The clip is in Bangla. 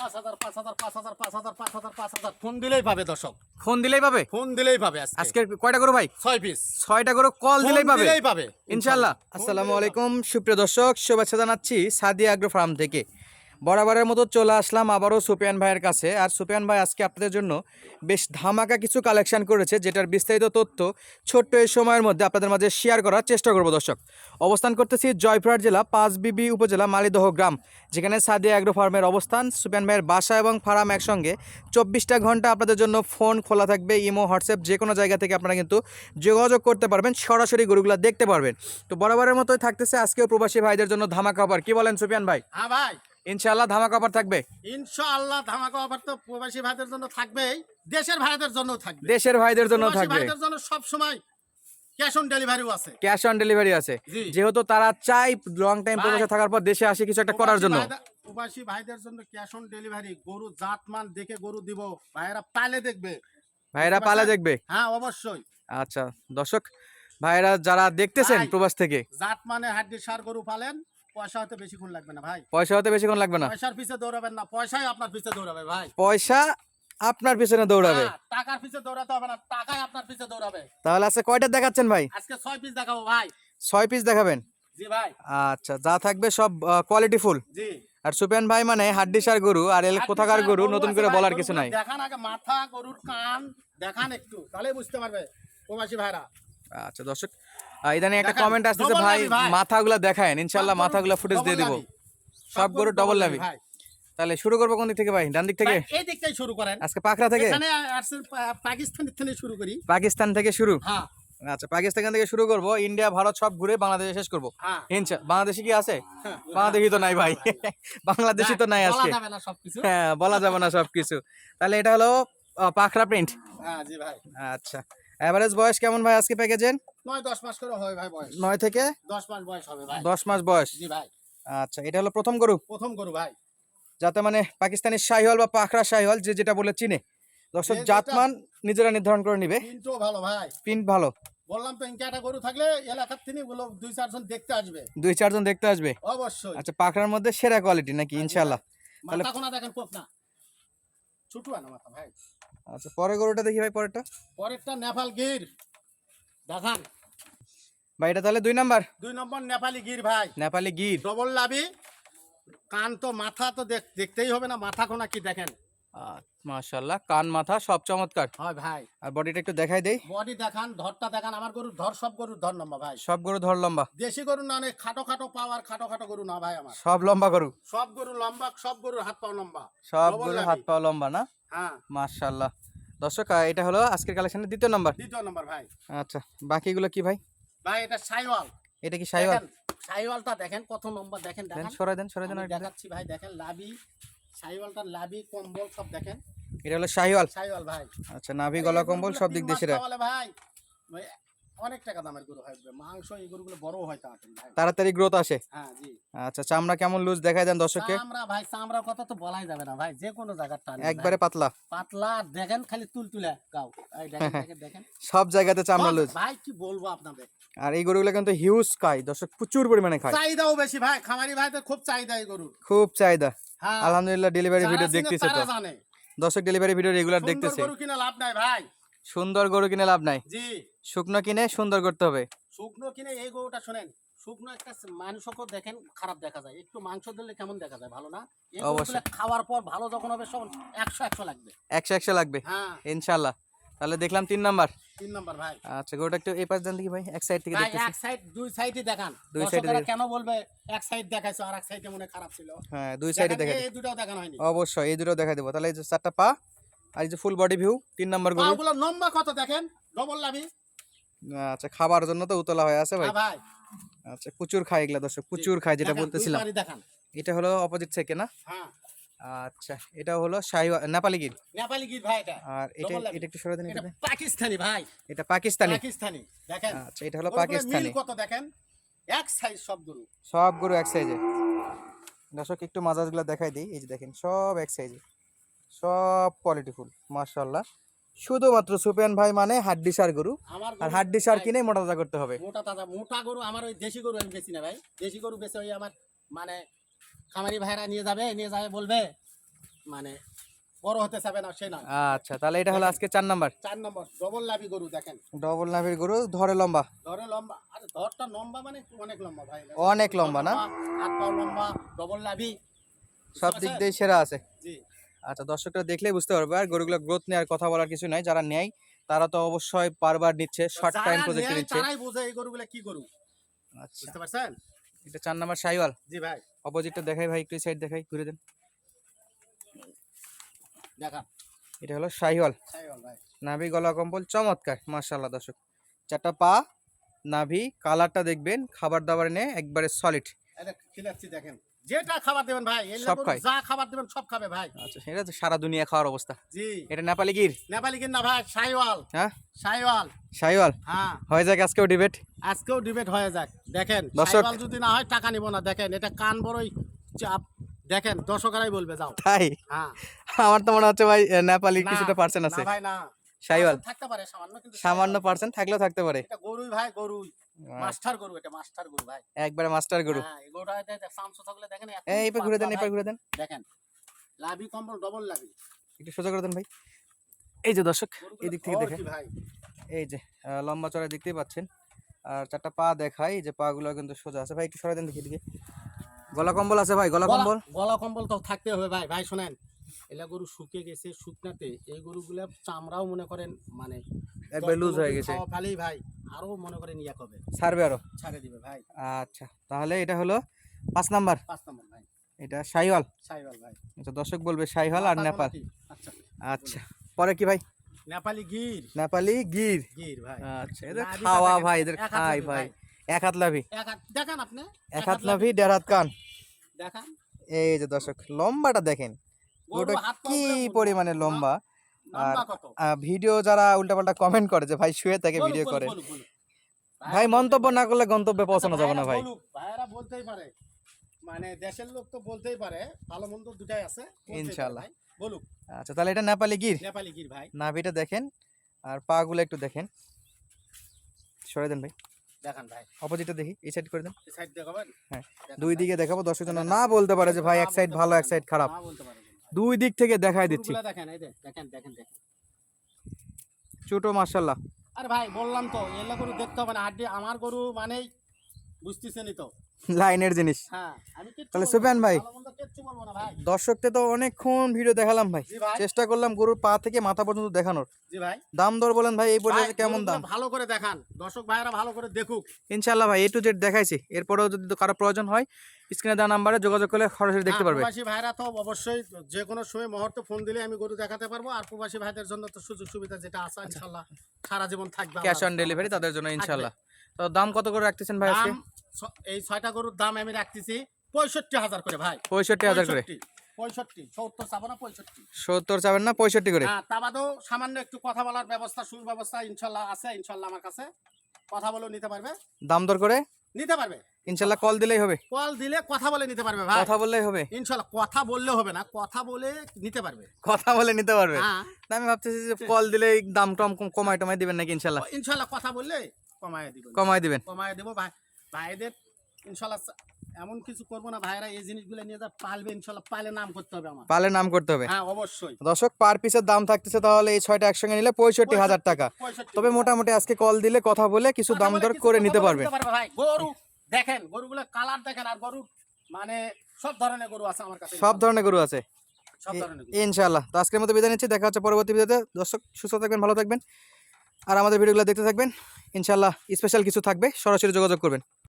পাঁচ হাজার পাঁচ হাজার পাঁচ হাজার পাঁচ হাজার পাঁচ হাজার পাঁচ হাজার। ফোন দিলেই পাবে দর্শক। ফোন দিলেই পাবে? ফোন দিলেই পাবে আজকে। কয়টা করো ভাই? ছয় পিস ছয়টা করো কল দিলেই পাবে? দিলেই পাবে। ইনশাল্লাহ আসসালামু আলাইকুম সুপ্রিয় দর্শক শুভেচ্ছা জানাচ্ছি সাদিয়া আগ্রো ফার্ম থেকে। বরাবরের মতো চলে আসলাম আবারও সুপিয়ান ভাইয়ের কাছে। আর সুপিয়ান ভাই আজকে আপনাদের জন্য বেশ ধামাকা কিছু কালেকশন করেছে, যেটার বিস্তারিত তথ্য ছোট্ট এই সময়ের মধ্যে আপনাদের মাঝে শেয়ার করার চেষ্টা করব দর্শক। অবস্থান করতেছি জয়পুরহাট জেলা পাঁচবিবি উপজেলা, মালিদহ গ্রাম, যেখানে সাদিয়া আগ্রো ফার্মের অবস্থান। সুপিয়ান ভাইয়ের বাসা এবং ফার্ম একসঙ্গে চব্বিশটা ঘণ্টা আপনাদের জন্য ফোন খোলা থাকবে, ইমো, হোয়াটসঅ্যাপ, যে কোনো জায়গা থেকে আপনারা কিন্তু যোগাযোগ করতে পারবেন, সরাসরি গরুগুলো দেখতে পারবেন। তো বরাবরের মতোই থাকতেছে আজকেও প্রবাসী ভাইদের জন্য ধামাকা অফার কি বলেন সুপিয়ান ভাই? হ্যাঁ ভাই। ইনশাআল্লাহ ধামাকা অফার থাকবে। ইনশাআল্লাহ ধামাকা অফার তো প্রবাসী ভাইদের জন্য থাকবেই দেশের ভাইদের জন্য থাকবে। দেশের ভাইদের জন্য থাকবে। ভাইদের জন্য সব সময় ক্যাশ অন ডেলিভারিও আছে। ক্যাশ অন ডেলিভারি আছে। যেহেতু তারা চাই লং টাইম প্রবাসে থাকার পর দেশে আসে কিছু একটা করার জন্য। প্রবাসী ভাইদের জন্য ক্যাশ অন ডেলিভারি গরু জাতমান দেখে গরু দিব। ভাইয়েরা পালে দেখবে। ভাইরা পালে দেখবে। হ্যাঁ অবশ্যই। আচ্ছা দর্শক ভাইরা যারা দেখতেছেন প্রবাস থেকে। জাত মানে হাড্ডি সার গরু পালেন পয়সা হতে বেশিক্ষণ লাগবে না ভাই। পয়সা হতে বেশিক্ষণ লাগবে না। পয়সার পিছে দৌড়াবেন না পয়সাই আপনার পিছে দৌড়াবে ভাই। পয়সা আপনার পিছনে দৌড়াবে। টাকার পিছে দৌড়াতে হবে না টাকাই আপনার পিছে দৌড়াবে। তাহলে আজকে কয়টা দেখাচ্ছেন ভাই? আজকে পিস দেখাবো ভাই। পিস দেখাবেন? জি ভাই। আচ্ছা যা থাকবে সব কোয়ালিটি ফুল জি। আর সুপেন ভাই মানে হাড্ডি সার গরু আর এল কোথাকার গরু নতুন করে বলার কিছু নাই। দেখান আগে মাথা গরুর কান দেখান একটু তাহলে বুঝতে পারবে প্রবাসী ভাইরা। আচ্ছা দর্শক ইদানিং একটা কমেন্ট আসতেছে ভাই মাথাগুলো দেখায়েন ইনশাল্লাহ মাথাগুলো ফুটেজ দিয়ে দিব। সব গরু ডবল লাভি তাহলে শুরু করব কোন দিক থেকে ভাই? ডান দিক থেকে? এই দিকটাই শুরু করেন। আজকে পাকড়া থেকে? এখানে আসছেন পা- থেকে শুরু করি। পাকিস্তান থেকে শুরু? হ্যাঁ। আচ্ছা পাকিস্তান থেকে শুরু করব ইন্ডিয়া ভারত সব ঘুরে বাংলাদেশে শেষ করব। হ্যাঁ। ইনশা বাংলাদেশি কি আছে? বাংলাদেশি তো নাই ভাই। বাংলাদেশি তো নাই বলা আজকে। যাবে না সবকিছু। হ্যাঁ বলা যাবে না সবকিছু। তাহলে এটা হলো পাখরা প্রিন্ট হ্যাঁ জি ভাই। আচ্ছা। এভারেজ বয়স কেমন ভাই আজকে প্যাকেজের নয় দশ মাস করে হয় ভাই বয়স। নয় থেকে? দশ মাস বয়স হবে ভাই। দশ মাস বয়স। জি ভাই। আচ্ছা এটা হলো প্রথম গরু? প্রথম গরু ভাই। যাতে মানে পাকিস্তানি শাহিওয়াল বা পাখরা শাহিওয়াল যে যেটা বলে চিনে। দর্শক জাতমান নিজেরা নির্ধারণ করে নিবে। কিন্তু ভালো ভাই। প্রিন্ট ভালো। বললাম তো ইনকাটা গরু থাকলে এলাকার তিনি গুলো দুই চারজন দেখতে আসবে। দুই চারজন দেখতে আসবে? অবশ্যই। আচ্ছা পাখরার মধ্যে সেরা কোয়ালিটি নাকি ইনশাআল্লাহ। তাহলে- দেখেন কোপ না। ছোট না মাথা ভাই। আচ্ছা পরের গরুটা দেখি ভাই পরেরটা। পরেরটা নেপাল গির। দেখান। ভাই এটা তাহলে দুই নাম্বার? দুই নম্বর নেপালি গির ভাই। নেপালি গির। ডবল লাভি। কান তো মাথা তো দেখ- দেখতেই হবে না মাথা কোনা কি দেখেন। মাশাল্লাহ কান মাথা সব চমৎকার। হয় ভাই। আর বডিটা একটু দেখাই দেই। বডি দেখান ধরটা দেখান। আমার গরুর ধর সব গরুর ধর নম্বর ভাই। সব গরু ধর লম্বা। দেশি গরু না অনেক খাটো খাটো পাওয়ার খাটো খাটো গরু না ভাই আমার। সব লম্বা গরু। সব গরু লম্বা সব গরুর হাত পাও লম্বা। সব Double গরু হাত পা লম্বা না? হ্যাঁ। মাশাল্লাহ দর্শক এটা হলো আজকের কালেকশনের দ্বিতীয় নাম্বার দ্বিতীয় নম্বর ভাই। আচ্ছা বাকিগুলো কি ভাই? ভাই এটা সাইওয়াল। এটা কি সাইওয়াল? সাইওয়ালটা দেখেন কত নম্বর দেখেন দেখেন। সরাই দেন সরাই দেন। দেখাচ্ছি ভাই দেখেন লাভি সাইওয়ালটার লাভি কম্বল সব দেখেন। এটা হলো শাহিওয়াল শাহিওয়াল ভাই। আচ্ছা নাভি গলা কম্বল সব দিক দিয়ে সেরা ভাই, অনেক টাকা দামের গরু হয় মাংস এই গরুগুলো বড় হয় তাড়াতাড়ি তাড়াতাড়ি গ্রোথ আসে? হ্যাঁ জি। আচ্ছা চামড়া কেমন লুজ দেখাই দেন দর্শককে? চামড়া ভাই কথা তো বলাই যাবে না ভাই যে কোনো জায়গার টান একবারে পাতলা। পাতলা দেখেন খালি তুল তুলে গাও। এই দেখেন দেখেন দেখেন। সব জায়গাতে চামড়া লুজ ভাই কি বলব আপনাদের? আর এই গরুগুলো কিন্তু হিউজ খায় দর্শক প্রচুর পরিমাণে খায় চাহিদাও বেশি ভাই খামারি ভাইদের খুব চাহিদা এই গরুর। খুব চাহিদা। হ্যাঁ। আলহামদুলিল্লাহ ডেলিভারি ভিডিও দেখতেছে তো। দর্শক ডেলিভারি ভিডিও রেগুলার দেখতেছে। গরু কিনে লাভ নাই ভাই। সুন্দর গরু কিনে লাভ নাই। জি। শুকনো কিনে সুন্দর করতে হবে। শুকনো কিনে এই গরুটা শোনেন শুকনো একটা মাংসকেও দেখেন খারাপ দেখা যায়। একটু মাংস দিলে কেমন দেখা যায়? ভালো না? অবশ্যই। খাওয়ার পর ভালো যখন হবে সব একশো একশো লাগবে। একশো একশো লাগবে? হ্যাঁ। ইনশাল্লাহ তাহলে দেখলাম তিন নাম্বার। তিন নম্বর ভাই। আচ্ছা গরুটা একটু এই পাশ দেন দেখি ভাই এক সাইড থেকে দেখতেছি। এক সাইড দুই সাইডই দেখান। দুই এ কেন বলবে এক সাইড দেখাইছো আর এক সাইডে মনে খারাপ ছিল? হ্যাঁ দুই সাইডে দেখেন, দেখে এই দুটাও দেখানো হয়নি। অবশ্যই এই দুটো দেখাই দেবো। তাহলে এই যে চারটা পা আর এই যে ফুল বডি ভিউ তিন নাম্বার গরু। পাগুলো লম্বা কত দেখেন? ডবল লাভি। আচ্ছা খাবার জন্য তো উতলা হয়ে আছে ভাই। হ্যাঁ আচ্ছা প্রচুর খায় এগুলা দর্শক প্রচুর খায় যেটা বলতেছিলাম। এটা হলো অপোজিট থেকে না? হ্যাঁ। আচ্ছা এটা হলো শাহি নেপালি গির। নেপালি গির ভাই এটা। আর এটা এটা একটু সরে দেন এটা পাকিস্তানি ভাই। এটা পাকিস্তানি। পাকিস্তানি দেখেন। আচ্ছা এটা হলো পাকিস্তানি। মিল কত দেখেন? এক সাইজ সব গরু। সব গরু এক সাইজে দর্শক একটু মাজাজগুলো দেখাই দিই। এই যে দেখেন সব এক সাইজে সব কোয়ালিটি ফুল মার্শাল্লাহ শুধুমাত্র সুপেন ভাই মানে হাড্ডি সার গরু আর হাড্ডি সার কিনে মোটা তাজা করতে হবে। মোটা তাজা মোটা গরু আমার ওই দেশি গরু আমি বেশি না ভাই। দেশি গরু বেশি ওই আমার মানে খামারি ভাইরা নিয়ে যাবে নিয়ে যাবে বলবে মানে বড় হতে চাবে না সে না আচ্ছা তাহলে এটা হলো আজকে চার নাম্বার। চার নম্বর ডবল লাভি গরু দেখেন। ডবল নাভির গরু ধরে লম্বা। ধরে লম্বা আরে ধরটা লম্বা মানে অনেক লম্বা ভাই। অনেক লম্বা না? হাত পাও লম্বা ডবল লাভি। সব দিক দিয়ে সেরা আছে। জি। আচ্ছা দর্শকরা দেখলেই বুঝতে পারবে। আর গরুগুলো গ্রোথ নেওয়ার কথা বলার কিছু নাই। যারা নেয় তারা তো অবশ্যই বারবার নিচ্ছে শর্ট টাইম প্রজেক্টে নিচ্ছে। তারাই বোঝে এই গরুগুলা কি গরু। আচ্ছা। বুঝতে পারছেন? এটা চার নাম্বার সাইওয়াল। জি ভাই। অপোজিটটা দেখাই ভাই একটু সাইড দেখাই ঘুরে দেন। দেখান এটা হলো শাহিওয়াল সাইওয়াল ভাই। নাভি গলা কম্বল চমৎকার। মাশাল্লাহ দর্শক। চারটা পা নাভি কালারটা দেখবেন খাবার দাবার নিয়ে একবারে সলিড এটা খিলাচ্ছি দেখেন? যেটা খাবার দেবেন ভাই সব গরু খায়। যা খাবার দেবেন সব খাবে ভাই। আচ্ছা এটা তো সারা দুনিয়া খাওয়ার অবস্থা। জি। এটা নেপালি গির? নেপালি কিনা ভাই সাইওয়াল হ্যাঁ? সাইওয়াল শাহিওয়াল হ্যাঁ। হয়ে যাক আজকেও ডিবেট আজকেও ডিবেট হয়ে যাক। দেখেন সাইওয়াল যদি না হয় টাকা নিব না। দেখেন এটা কান বড়ই চাপ। দেখেন দর্শকরাই বলবে যাও। তাই? হ্যাঁ। আমার তো মনে হচ্ছে ভাই নেপালি না, কিছুটা পার্সেন্ট আছে। না ভাই না। শাহিওয়াল থাকতে পারে সামান্য কিন্তু সামান্য সাইওয়াল। পার্সেন্ট থাকলেও থাকতে পারে। এটা গরুই ভাই গরুই। মাস্টার গরু এটা মাস্টার গরু ভাই। একবারে মাস্টার গরু। হ্যাঁ এই গরুটা দেখেন সামসু থাকলে দেখেন এই এবার ঘুরে দেন এবার ভাই। ঘুরে দেন। দেখেন লাভি কম্বল ডবল লাভি। একটু সোজা করে দেন ভাই। এই যে দর্শক এই দিক থেকে দেখেন। এই যে লম্বা চড়া দেখতেই পাচ্ছেন। আর চারটা পা দেখাই যে পা গুলো কিন্তু সোজা আছে। ভাই একটু সরাই দেন দেখি দিকে গলা কম্বল আছে ভাই গলা কম্বল। গলা কম্বল তো থাকতে হবে ভাই। ভাই শোনেন এলা গরু শুকিয়ে গেছে শুকনাতে। এই গরুগুলা চামড়াও মনে করেন মানে একবার লুজ হয়ে গেছে। খালি ভাই। আরও মনে করেন ইয়া হবে ছাড়বে আরও? ছাড়ে দিবে ভাই। আচ্ছা তাহলে এটা হলো পাঁচ নাম্বার। পাঁচ নম্বর ভাই। এটা শাহিওয়াল সাইওয়াল ভাই। আচ্ছা দর্শক বলবে শাহিওয়াল আর নেপাল। আচ্ছা। আচ্ছা পরে কি ভাই? নেপালি গির। নেপালি গির। গির ভাই। আচ্ছা এদের খাওয়া ভাই এদের খাই ভাই। এক হাত লাভি। এক হাত দেখান আপনি। এক হাত লাভি দেড় হাত কান। দেখান। এই যে দর্শক লম্বাটা দেখেন। ওটা কি। পরিমাণে লম্বা? আহ, ভিডিও যারা উল্টাপাল্টা কমেন্ট করে যে ভাই শুয়ে থেকে ভিডিও করে। ভাই মন্তব্য না করলে গন্তব্যে পৌঁছানো যাবে না ভাই। বলতেই পারে। মানে দেশের লোক তো বলতেই পারে ভালো মন্দ দুটাই আছে ইনশাআল্লাহ। বলুক। আচ্ছা তাহলে এটা নেপালি গির? নেপালি গির ভাই। নাভিটা দেখেন আর পা গুলো একটু দেখেন। সরে দেন ভাই। দেখান ভাই। অপোজিটে দেখি এই সাইড করে দেন। এই সাইড দেখাবেন? হ্যাঁ, দুই দিকে দেখাবো দর্শক না বলতে পারে যে ভাই এক সাইড ভালো এক সাইড খারাপ। না বলতে পারে। দুই দিক থেকে দেখাই দিচ্ছি। দেখেন এই দেখেন দেখেন দেখেন। ছোট মার্শাল্লাহ আর ভাই বললাম তো এলা গরু দেখতে হবে না হাড্ডি আমার গরু মানেই বুঝতেছেনি তো। লাইনের জিনিস। হ্যাঁ তাহলে সুফিয়ান ভাই। দর্শককে তো অনেকক্ষণ ভিডিও দেখালাম ভাই। চেষ্টা করলাম গরুর পা থেকে মাথা পর্যন্ত দেখানোর। দাম দর বলেন ভাই এই কেমন দাম? ভালো করে দেখান। দর্শক ভাইরা ভালো করে দেখুক। ইনশাল্লাহ ভাই এ টু জেড দেখাইছি। এরপরেও যদি কারও প্রয়োজন হয় স্ক্রিনে দেওয়া নাম্বারে যোগাযোগ করলে সরাসরি দেখতে পারবে। প্রবাসী ভাইরা তো অবশ্যই যে কোনো সময় মুহূর্তে ফোন দিলে আমি গরু দেখাতে পারব। আর প্রবাসী ভাইদের জন্য তো সুযোগ সুবিধা যেটা আছে ইনশাল্লাহ সারা জীবন থাকবে ক্যাশ অন ডেলিভারি তাদের জন্য ইনশাল্লাহ তো দাম কত করে রাখতেছেন ভাই আজকে? এই ছয়টা গরুর দাম আমি রাখতেছি পঁয়ষট্টি হাজার করে ভাই। পঁয়ষট্টি হাজার করে? পঁয়ষট্টি, পঁয়ষট্টি সত্তর চাবো না পঁয়ষট্টি। সত্তর চাবেন না পঁয়ষট্টি করে? হ্যাঁ তা বাদেও সামান্য একটু কথা বলার ব্যবস্থা সুব্যবস্থা ইনশাল্লাহ আছে ইনশাল্লাহ আমার কাছে। কথা বলেও নিতে পারবে। দাম দর করে? নিতে পারবে। ইনশাল্লাহ কল দিলেই হবে। কল দিলে কথা বলে নিতে পারবে ভাই। কথা বললেই হবে। ইনশাল্লাহ কথা বললে হবে না কথা বলে নিতে পারবে। কথা বলে নিতে পারবে। হ্যাঁ। আমি ভাবতেছি যে কল দিলেই দাম টম কম- কমাই টমাই দিবেন নাকি ইনশাল্লাহ? ইনশাল্লাহ কথা বললে কমায় দিব কমাই দিবেন। কমায় দেবো ভাই। ভাইদের ইনশাল্লাহ এমন কিছু করব না ভাইরা এই জিনিসগুলো নিয়ে যা পালবে ইনশাল্লাহ পালে নাম করতে হবে আমার। পালে নাম করতে হবে? হ্যাঁ অবশ্যই। দর্শক পার পিসের দাম থাকতেছে তাহলে এই ছয়টা একসঙ্গে নিলে পঁয়ষট্টি হাজার টাকা। তবে মোটামুটি আজকে কল দিলে কথা বলে কিছু দাম দর করে নিতে পারবে। ভাই। গরু দেখেন গরুগুলো কালার দেখেন আর গরু মানে সব ধরনের গরু আছে আমার কাছে। সব ধরনের গরু আছে। ইনশাআল্লাহ। তো আজকের মতো বিদায় নিচ্ছি। দেখা হচ্ছে পরবর্তী ভিডিওতে দর্শক সুস্থ থাকবেন ভালো থাকবেন। আর আমাদের ভিডিওগুলো দেখতে থাকবেন। ইনশাআল্লাহ স্পেশাল কিছু থাকবে। সরাসরি যোগাযোগ করবেন।